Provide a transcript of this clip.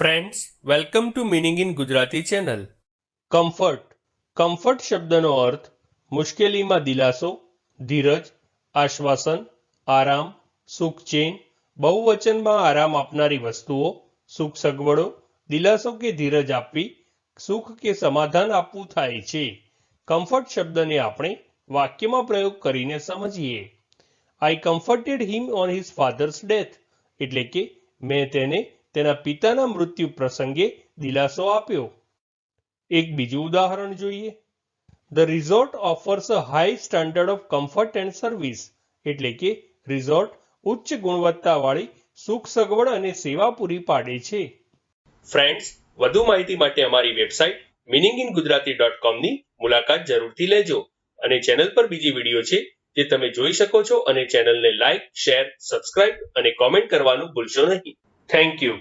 Friends welcome to meaning in Gujarati channel comfort comfort શબ્દનો અર્થ મુશ્કેલીમાં દિલાસો, ધીરજ, આશ્વાસન, આરામ, સુખ ચેન, બહુવચનમાં આરામ આપનારી વસ્તુઓ, સુખ સગવડો, દિલાસો કે ધીરજ આપવી, સુખ કે સમાધાન આપવું થાય છે. કમ્ફર્ટ શબ્દને આપણે વાક્યમાં પ્રયોગ કરીને સમજીએ. I comforted him on his father's death એટલે કે મેં તેને તેના પિતાના મૃત્યુ પ્રસંગે દિલાસો આપ્યો. એક બીજું ઉદાહરણ જોઈએ. The resort offers a high standard of comfort and service એટલે કે રિઝોર્ટ ઉચ્ચ ગુણવત્તાવાળી, સુખ સગવડ અને સેવા પૂરી પાડે છે. ફ્રેન્ડ્સ વધુ માહિતી માટે અમારી website meaning in Gujarati dot કોમની મુલાકાત જરૂરથી લેજો અને ચેનલ પર બીજી વીડિયો છે જે તમે જોઈ શકો છો અને ચેનલને લાઇક શેર સબસ્ક્રાઇબ અને કોમેન્ટ કરવાનું ભૂલશો નહીં. Thank you